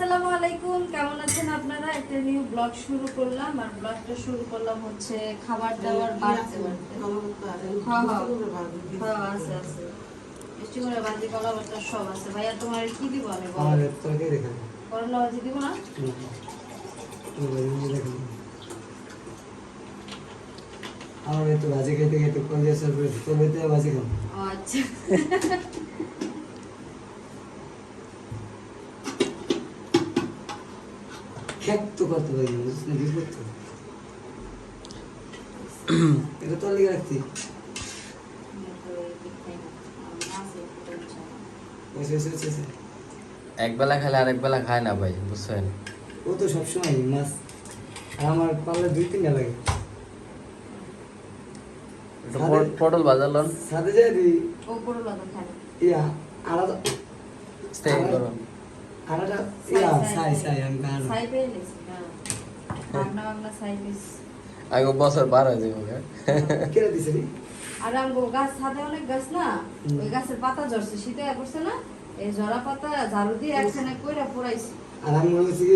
আসসালামু আলাইকুম কেমন আছেন আপনারা? একটা নিউ ব্লগ শুরু করলাম আর ব্লগটা শুরু করলাম হচ্ছে খাবার দাবার বাড়তে বাড়তে। হ্যাঁ, হ্যাঁ। হ্যাঁ, আছে আছে। মিষ্টি করে বাজি কলা বাটা সব আছে। ভাইয়া তোমার কি দিব আমি করলা বাজি দিব না? আমার একটু ভাজি খেতে খেতে তো ভাজি খাব। ও আচ্ছা। তো করতে পারি না কি করতে এটা ওইসে ওইসে ওইসে। এক বেলা খেলে আরেক বেলা খায় না ভাই বুঝছেন? ও তো সবসময় মাছ আমার পারলে দুই তিনটা লাগে। পটল বাজালন সাথে যাই ও করলা তো খাই ইয়া আলাদা স্টে করুন ইয়া সাই সাই আমি সাই বাংলা বাংলা সাই আগে বছর বার হয়ে। যাব? দিছে রে? আর আমগো গাছ ছাদে অনেক গাছ না? ওই গাছের পাতা ঝরছে শীতে পড়ছে না? এই জরা পাতা ঝাড়ু দিয়ে একখানে কইরা পুরাইছি। আর আমি মনে কি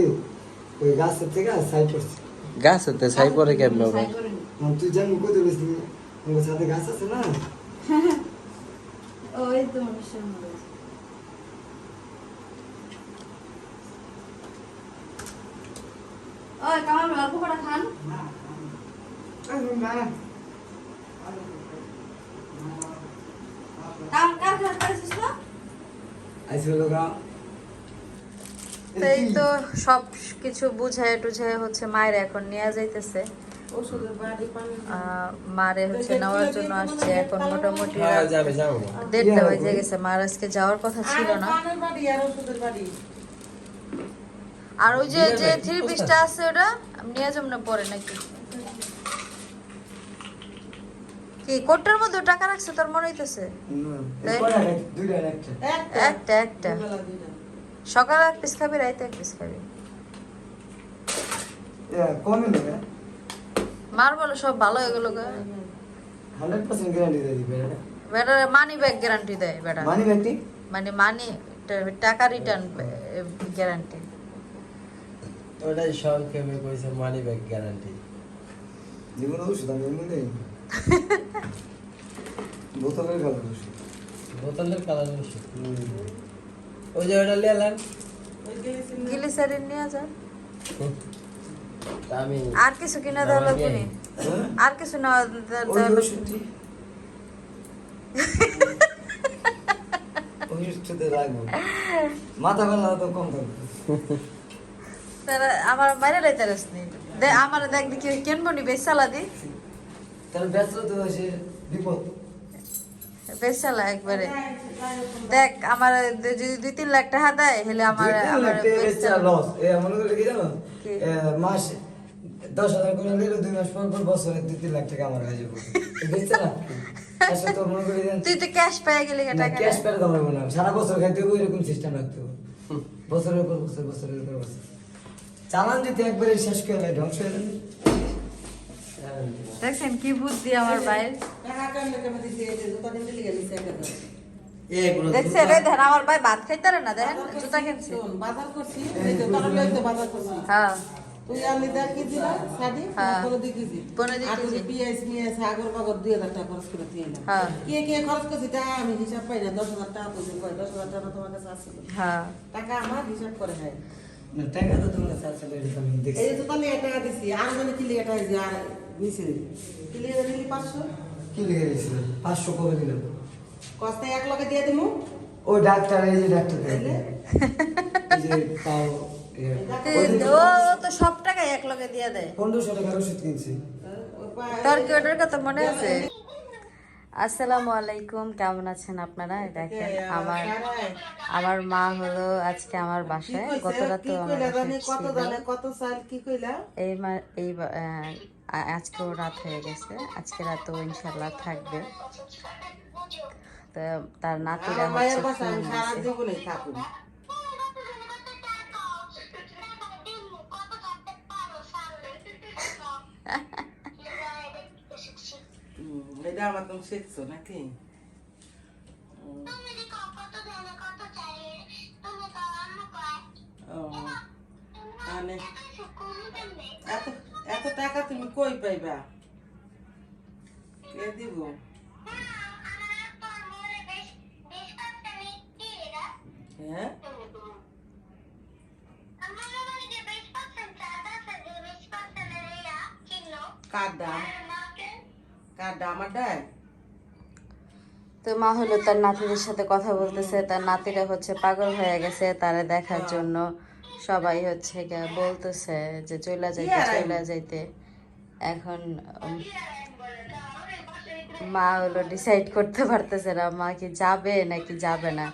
ওই গাছের থেকে সাই করছি গাছেতে ছাই পরে কেমন ছাই করে নি। মানে তুই জানি কই দিবি আমার সাথে গাছ আছে না? ওই তো মানুষের ওই কামাল অল্প কটা খান। কাম কার কার করেছিস না আইসে হলো এই তো সব কিছু বুঝায় টুঝায় হচ্ছে মায়ের এখন নিয়ে যাইতেছে। আহ, মারে হচ্ছে নেওয়ার জন্য আসছে এখন মোটামুটি হ্যাঁ যাবে দেড়টা বেজে গেছে মার আজকে যাওয়ার কথা ছিল না। আর ওই যে যে থ্রি পিসটা আছে ওটা আমি নিয়ে যাব না পরে নাকি? কি কোটটার মধ্যে টাকা রাখছে? তোর মনে হইতেছে? একটা। একটা? একটা সকালে এক পিস খাবি রাইতে এক পিস খাবি। মার বলো সব ভালো হয়ে গেল দিবে বেটার মানি ব্যাগ গ্যারান্টি দেয় বেটা। মানি মানে মানি টাকা রিটার্ন গ্যারান্টি ওটাই সংক্ষেপে কইছে মানি ব্যাগ গ্যারান্টি জীবন ওষুধ আমি এমনি নেই। বোতলের কালার ওষুধ। বোতলের কালার ওষুধ? ওই যে ওটা গ্লিসারিন নিয়ে যা তা আমি আর কিছু কিনা দেওয়া লাগবে নি? হ্যাঁ? আর কিছু নেওয়া দে- দেওয়া লাগবে। মাথা ব্যথা তো কম থাকবে। তারা আমার বাইরে লাইতে রাসনি দে আমার দেখ দেখি কেনবো নি বেসালা দি? তাহলে ব্যস্ত তো সে বিপদ। বেসালা একবারে। দেখ আমার যদি দুই তিন লাখ টাকা দেয় হেলে আমার আমার বেচালা। লস। এ মনে করে কি জানো? মাস দশ হাজার করে নিলে দুই মাস পর পর বছরে দুই তিন লাখ টাকা আমার হয়ে যাবে। তুই তো ক্যাশ পেয়ে গেলি না, টাকা। ক্যাশ পেয়ে সারা বছর খাইতে এরকম সিস্টেম রাখতে বছরের পর বছর বছরের পর বছর। চালান যদি একবারে শেষ করে দেয় ধ্বংস হয়ে যাবে। দেখছেন কি বুদ্ধি আমার আমার ভাই ভাত খাইতে না দেখেন জুতা কিনছে। বাজার করছি তো তরল লইতে বাজার করছি। হ্যাঁ। তুই শাড়ি হ্যাঁ। পনেরো দুই কেজি? পনেরো দুই কেজি। পিঁয়াজ মিয়াজ আগর বাগর দুই হাজার টাকা খরচ করে দিয়ে হ্যাঁ। কে কে খরচ করছি তা আমি হিসাব পাই না দশ হাজার টাকা দশ হাজার টাকা তোমার কাছে আসছিল হ্যাঁ। টাকা আমার হিসাব করে হয় টাকা তো তোমার কাছে আছে আমি দেখছি। এই যে তাহলে টাকা দিছি আর মানে কিলি টাকা দিছি। আর পাঁচশো? কি দিলাম? কস্তে এক লগে দিয়ে দিমু। ও ডাক্তার এই যে ডাক্তার তাইলে? এই যে তাও ও ও তো সব টাকা এক লগে দিয়ে দেয়। পনেরোশো টাকার ওষুধ কিনছি। তোর কি ওটার কথা মনে আছে? আসসালামু আলাইকুম কেমন আছেন আপনারা? দেখেন আমার আমার মা হলো আজকে আমার বাসায়? গত রাতে এই মা এই আজকেও রাত হয়ে গেছে। আজকে রাত রাতেও ইনশাল্লাহ থাকবে। তো তার নাতিরা হচ্ছে বাসা আমি ফোন সারা দিছে। জীবনে থাকুন হুম, এটা আমার তুমি শিখছো নাকি ও মানে এত এত টাকা তুমি কই পাইবা কে দিব হ্যাঁ কার দাম কার দাম আমার দেয় তো মা হলো তার নাতিদের সাথে কথা বলতেছে তার নাতিরা হচ্ছে পাগল হয়ে গেছে তারা দেখার জন্য। সবাই হচ্ছে গিয়া বলতেছে যে চলে যাইতে চলে যাইতে। এখন মা হলো ডিসাইড করতে পারতেছে না মা কি যাবে নাকি যাবে না।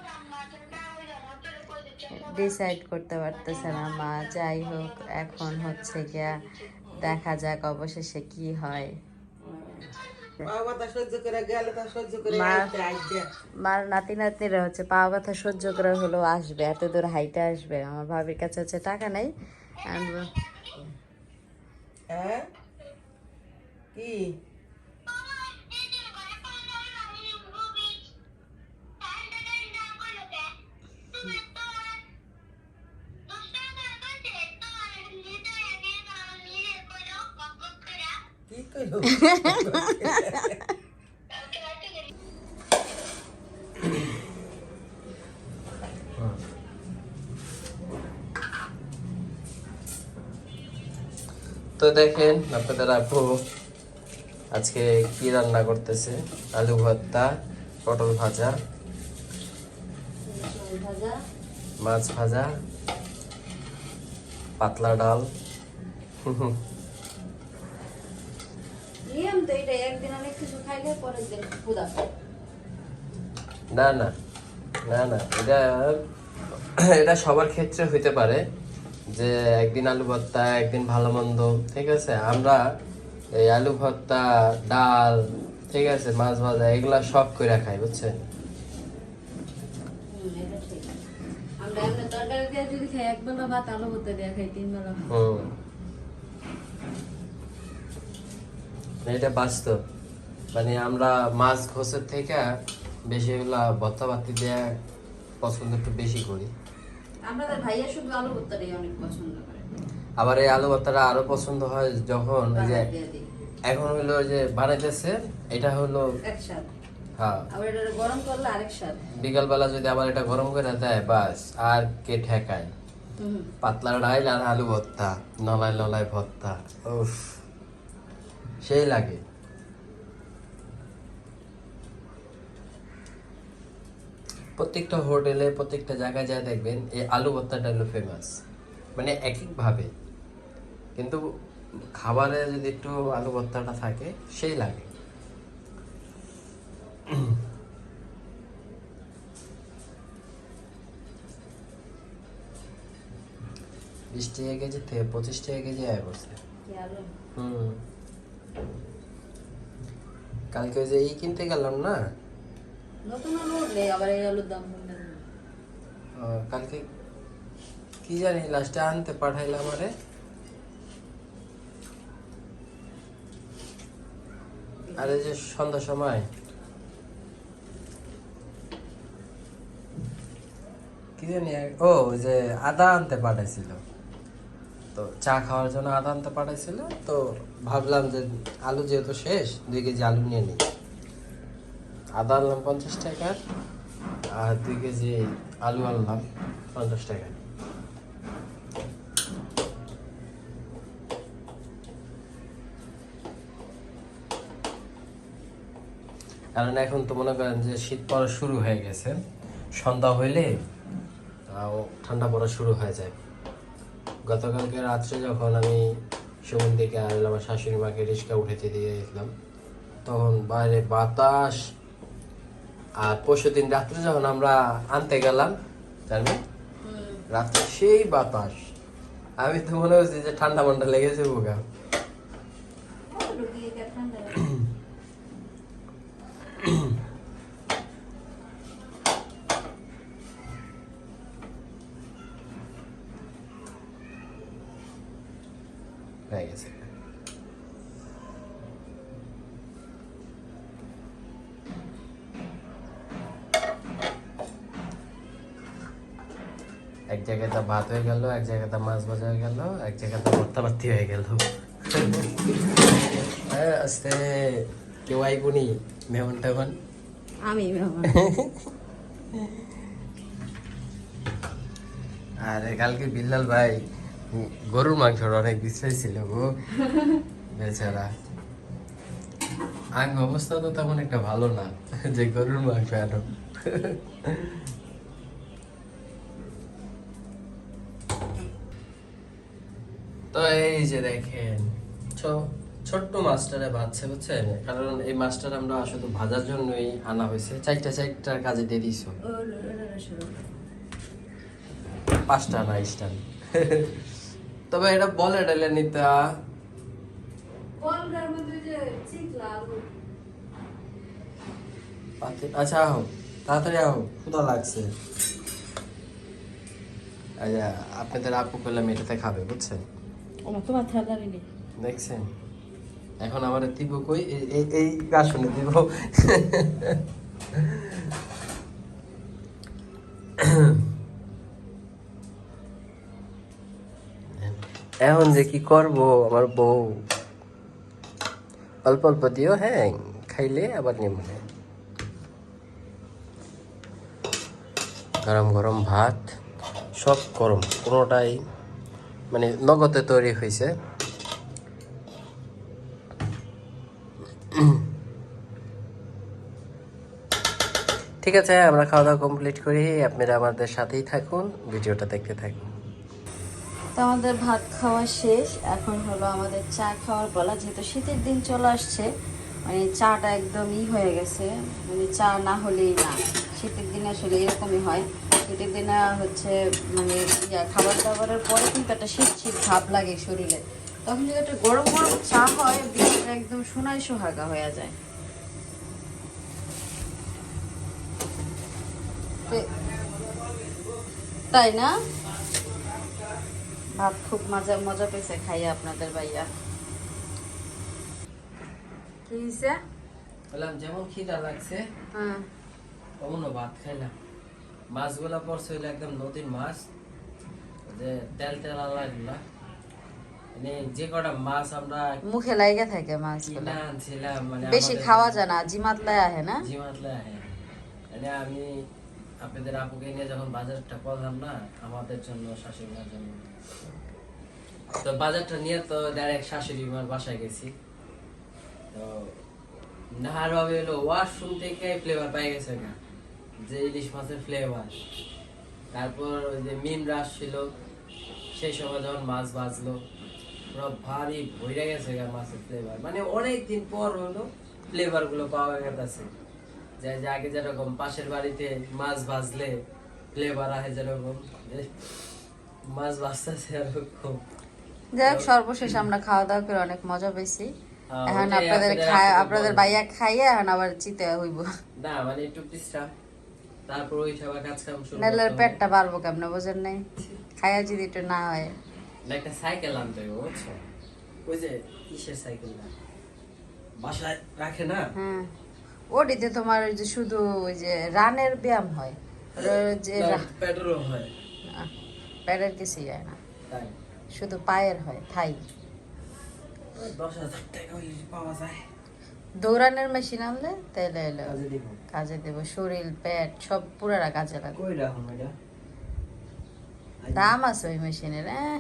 ডিসাইড করতে পারতেছে না মা যাই হোক এখন হচ্ছে গিয়া দেখা যাক অবশেষে কি হয়। মার নাতি নাতনিরা হচ্ছে পাওয়া ব্যথা সহ্য করে হলেও আসবে এত দূর হাইটে আসবে। আমার ভাবির কাছে হচ্ছে টাকা নেই। হ্যাঁ? কি? কি কইলো? তো দেখেন আপনাদের আপু আজকে কি রান্না করতেছে? আলু ভর্তা পটল ভাজা মাছ ভাজা পাতলা ডাল। না না না না এটা এটা সবার ক্ষেত্রে হইতে পারে। যে একদিন আলু ভর্তা একদিন ভালো মন্দ ঠিক আছে? আমরা এই আলু ভর্তা ডাল ঠিক আছে মাছ ভাজা এগুলা সব করে খাই বুঝছেন? এটা দিয়ে দিয়ে বাস্তব। মানে আমরা মাছ ঘষের থেকে বেশি এগুলা ভর্তা দেওয়া পছন্দ একটু বেশি করি। আমাদের ভাইয়া শুধু আলু ভর্তাটাই অনেক পছন্দ করে। আবার এই আলু ভর্তাটা আরও পছন্দ হয় যখন যে এখন হলো যে বানাইতেছে এটা হলো হ্যাঁ। গরম করলে আরেক স্বাদ। বিকালবেলা যদি আবার এটা গরম করে দেয় বাস আর কে ঠেকায়। পাতলা ডাইল আর আলু ভর্তা নলায় নলায় ভর্তা উফ সেই লাগে। প্রত্যেকটা হোটেলে প্রত্যেকটা জায়গায় যা দেখবেন এই আলু ভর্তাটা হলো ফেমাস মানে এক একভাবে কিন্তু খাবারে যদি একটু আলু ভর্তাটা থাকে সেই লাগে। বিশ টাকা কেজি থেকে পঁচিশ টাকা কেজি আয় করছে। হুম। কালকে ওই যে এই কিনতে গেলাম না? কালকে কি জানি, লাস্টে আনতে পাঠাইলাম আরে আরে যে সন্ধ্যার সময়। কি জানি, ও, যে আদা আনতে পাঠাইছিল। তো চা খাওয়ার জন্য আদা আনতে পাঠাইছিল, তো ভাবলাম যে আলু যেহেতু শেষ, দুই কেজি আলু নিয়ে নিই। আদা আনলাম পঞ্চাশ টাকার আর দুই কেজি আলু আনলাম পঞ্চাশ টাকা। কারণ এখন তো মনে করেন যে শীত পড়া শুরু হয়ে গেছে, সন্ধ্যা হইলে ঠান্ডা পড়া শুরু হয়ে যায়। গতকালকে রাত্রে যখন আমি সুমন আমার শাশুড়ি মাকে রিক্সা উঠেতে দিয়ে গেছিলাম তখন বাইরে বাতাস আর পরশু দিন রাত্রে যখন আমরা আনতে গেলাম জানবেন রাত্রে সেই বাতাস। আমি তো মনে হচ্ছে যে ঠান্ডা মান্ডা লেগেছে বোকা। হয়ে গেছে। এক জায়গাতে ভাত হয়ে গেল এক জায়গাতে মাছ ভাজা হয়ে গেল এক জায়গাতে ভর্তা বাতি হয়ে গেল। হ্যাঁ, আস্তে কেউ আইবনি মেহমান টেমন আমি আরে কালকে বিল্লাল ভাই গরুর মাংসটা অনেক বিশ্রাই ছিল গো বেচারা। আঙ্গ অবস্থা তো তেমন একটা ভালো না যে গরুর মাংস আনো। তো এই যে দেখেন ছোট্ট মাছটারে ভাজছে বুঝছেন? কারণ এই মাছটার আমরা শুধু ভাজার জন্যই আনা হয়েছে। চারটা চারটা কাজে দিয়ে দিছো। পাঁচটা না স্টান তবে এটা বলে ডালে নিতা। আচ্ছা আহো। তাড়াতাড়ি আহো ক্ষুদা লাগছে। আচ্ছা আপনাদের আপু করলাম এটাতে খাবে বুঝছেন? দেখছেন? এখন আমার দিব কই? এই- এই আসনে, দিব। এখন যে কি করব, আমার বউ। অল্প অল্প দিও হ্যাঁ খাইলে আবার নিমনে গরম গরম ভাত, সব গরম, কোনোটাই মানে নগদে তৈরি হয়েছে। ঠিক আছে, আমরা খাওয়া দাওয়া কমপ্লিট করি। আপনারা আমাদের সাথেই থাকুন, ভিডিওটা দেখতে থাকুন। তো আমাদের ভাত খাওয়া শেষ। এখন হলো আমাদের চা খাওয়ার বলা যেহেতু শীতের দিন চলে আসছে মানে চাটা একদমই হয়ে গেছে। মানে চা না হলেই না, শীতের দিন আসলে এরকমই হয়। শীতের দিনে হচ্ছে মানে খাবার দাবারের পরে কিন্তু একটা শীত শীত ভাব লাগে শরীরে। তখন যদি একটা গরম গরম চা হয় দিনটা একদম সোনাই সোহাগা হয়ে যায়। তাই না? ভাত খুব মজা মজা পেয়েছে খাইয়া আপনাদের ভাইয়া। কি হয়েছে বললাম যেমন খিদা লাগছে হ্যাঁ। ভাত খাইলাম। মাছগুলা পড়ছে হইল একদম নদীর মাছ। যে তেল তেল আলাগুলা মানে যে কটা মাছ আমরা মুখে লাইগা থাকে মাছগুলো। মানে বেশি খাওয়া যায় না জিমাতলায় আহে না? হ্যাঁ মানে আমি আপনাদের আপুকে নিয়ে যখন বাজারটা করলাম না আমাদের জন্য শাশুড়ি মার জন্য। তো বাজারটা নিয়ে তো ডাইরেক্ট শাশুড়ি মার বাসায় গেছি। তো নাহার ভাবে এলো ওয়াশরুম থেকে ফ্লেভার পাই গেছে না যে ইলিশ মাছের ফ্লেভার তারপর ওই যে মিন রাস ছিল সেই সময় যখন মাছ বাজলো পুরো ভারী ভইরা গেছে মাছের ফ্লেভার মানে অনেক দিন পর হলো ফ্লেভারগুলো পাওয়া গেছে। যে যে আগে যেরকম পাশের বাড়িতে মাছ ভাজলে ফ্লেভার আহে যেরকম মাছ ভাজতেছে এরকম। যাই হোক সর্বশেষ আমরা খাওয়া দাওয়া করে অনেক মজা পেয়েছি। হ্যাঁ, এখন আপনাদের আপনাদের। ভাইয়া ভাইয়া খাইয়ে এখন আবার চিতে হইব। না মানে একটু বিশ্রাম। তারপর ওই সবার কাজ কাম শুরু পেটটা কেমন বোঝেন নাই? খাইয়া যদি একটু না হয়। একটা সাইকেল আনতে হবে বুঝছ? ওই যে কিসের সাইকেল না? বাসায় রাখে না? হ্যাঁ। ওটিতে তোমার ওই যে শুধু ওই যে রানের ব্যায়াম হয়। যে রা- হয়। প্যাডের কিছুই হয় না। শুধু পায়ের হয় থাই। দশ হাজার টাকা পাওয়া যায়। দৌড়ানোর মেশিন আনলে তাইলে এলো। কাজে দিব। শরীর পেট সব পুরারা কাজে লাগবে। দাম আছে ওই মেশিনের হ্যাঁ